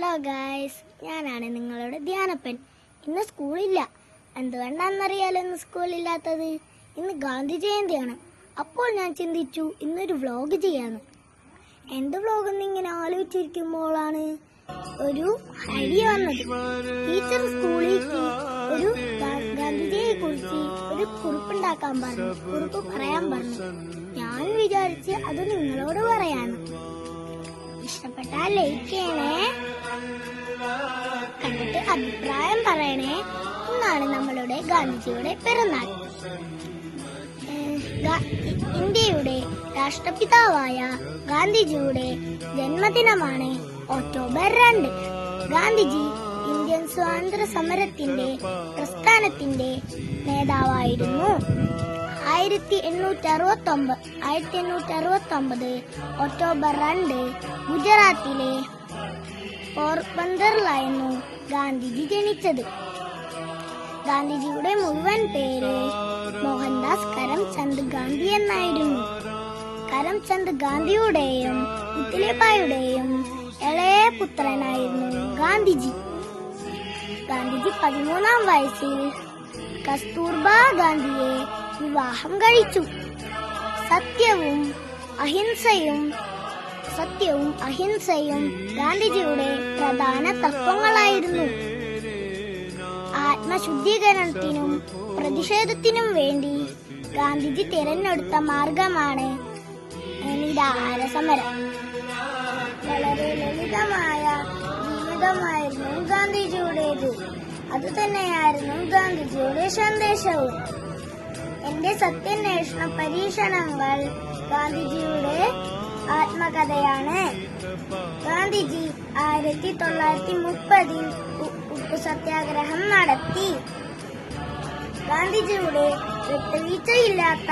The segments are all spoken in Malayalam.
ഹലോ ഗായ്സ് ഞാനാണ് നിങ്ങളുടെ ധ്യാനപ്പൻ. ഇന്ന് സ്കൂളില്ല. എന്തുകൊണ്ടാണെന്നറിയാലോ ഇന്ന് സ്കൂളില്ലാത്തത്? ഇന്ന് ഗാന്ധി ജയന്തിയാണ്. അപ്പോൾ ഞാൻ ചിന്തിച്ചു ഇന്നൊരു വ്ലോഗ് ചെയ്യാന്ന്. എന്ത് വ്ളോഗ് എന്ന് ഇങ്ങനെ ആലോചിച്ചിരിക്കുമ്പോഴാണ് ഒരു ഐഡിയ വന്നത്. ടീച്ചർ സ്കൂളിൽ ഒരു ഗാന്ധിജിയെ കുറിച്ച് ഒരു കുറിപ്പുണ്ടാക്കാൻ പറഞ്ഞു കുറിപ്പ് പറയാൻ പറഞ്ഞു. ഞാൻ വിചാരിച്ച് അത് നിങ്ങളോട് പറയാന്ന്. ഇഷ്ടപ്പെട്ടാൽ ലൈക്ക് ചെയ്യണേ. കണ്ടിട്ട് അഭിപ്രായം പറയണേ ഇന്നാണ് നമ്മളുടെ ഗാന്ധിജിയുടെ പിറന്നാൾ. ഇന്ത്യയുടെ രാഷ്ട്രപിതാവായ ഗാന്ധിജിയുടെ ജന്മദിനമാണ് ഒക്ടോബർ രണ്ട്. ഗാന്ധിജി ഇന്ത്യൻ സ്വാതന്ത്ര്യ സമരത്തിന്റെ പ്രസ്ഥാനത്തിന്റെ നേതാവായിരുന്നു. ആയിരത്തി എണ്ണൂറ്റി അറുപത്തി ഒമ്പത് ആയിരത്തി എണ്ണൂറ്റി അറുപത്തി ഒമ്പത് ഒക്ടോബർ രണ്ട് ഗുജറാത്തിലെ പോർബന്ദറിലായിരുന്നു ഗാന്ധിജി ജനിച്ചത്. ഗാന്ധിജിയുടെ മുഴുവൻ പേര് മോഹൻദാസ് കരംചന്ദ് ഗാന്ധി എന്നായിരുന്നു. കരംചന്ദ് ഗാന്ധിയുടെയും പുത്തിലേബായുടെയും ഇളയ പുത്രനായിരുന്നു ഗാന്ധിജി. ഗാന്ധിജി പതിമൂന്നാം വയസ്സിൽ കസ്തൂർബ ഗാന്ധിയെ വിവാഹം കഴിച്ചു. സത്യവും അഹിംസയും സത്യവും അഹിംസയും ഗാന്ധിജിയുടെ പ്രധാന തത്വങ്ങളായിരുന്നു. ആത്മശുദ്ധീകരണത്തിനും പ്രതിഷേധത്തിനും വേണ്ടി ഗാന്ധിജി തിരഞ്ഞെടുത്ത മാർഗമാണ് നിരാഹാര സമരം വളരെ ലളിതമായ ജീവിതമായിരുന്നു ഗാന്ധിജിയുടേത്. അത് തന്നെയായിരുന്നു ഗാന്ധിജിയുടെ സന്ദേശവും. എന്റെ സത്യാന്വേഷണ പരീക്ഷണങ്ങൾ ഗാന്ധിജിയുടെ ആത്മകഥയാണ്. ഗാന്ധിജി ആയിരത്തി തൊള്ളായിരത്തി മുപ്പതിൽ ഉപ്പു സത്യാഗ്രഹം നടത്തി. ഗാന്ധിജിയുടെ വിട്ടുവീഴ്ചയില്ലാത്ത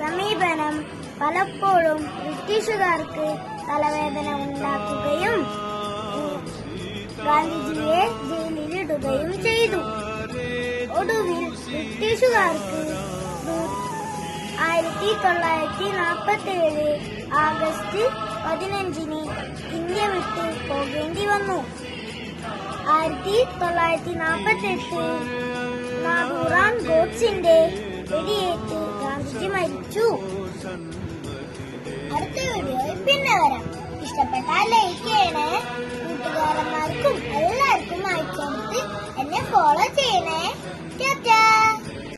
സമീപനം പലപ്പോഴും ബ്രിട്ടീഷുകാർക്ക് തലവേദന ഉണ്ടാക്കുകയും ഗാന്ധിജിയെ ജയിലിലിടുകയും ചെയ്തു. ഒടുവിൽ ബ്രിട്ടീഷുകാർക്ക് ആയിരത്തി തൊള്ളായിരത്തി നാൽപ്പത്തി ഏഴ് ആഗസ്റ്റ് പതിനഞ്ചിന് ഇന്ത്യ വിട്ട് പോകേണ്ടി വന്നു. ആയിരത്തി തൊള്ളായിരത്തി നാൽപ്പത്തി എട്ട് നാഥുറാം ഗോഡ്സിന്റെ വെടിയേറ്റ് ഗാന്ധിജി മരിച്ചു. അടുത്ത വീഡിയോയിൽ പിന്നെ വരാം. ഇഷ്ടപ്പെട്ടാൽ ലൈക്ക് ചെയ്യണേ. കൂട്ടുകാരന്മാർക്കും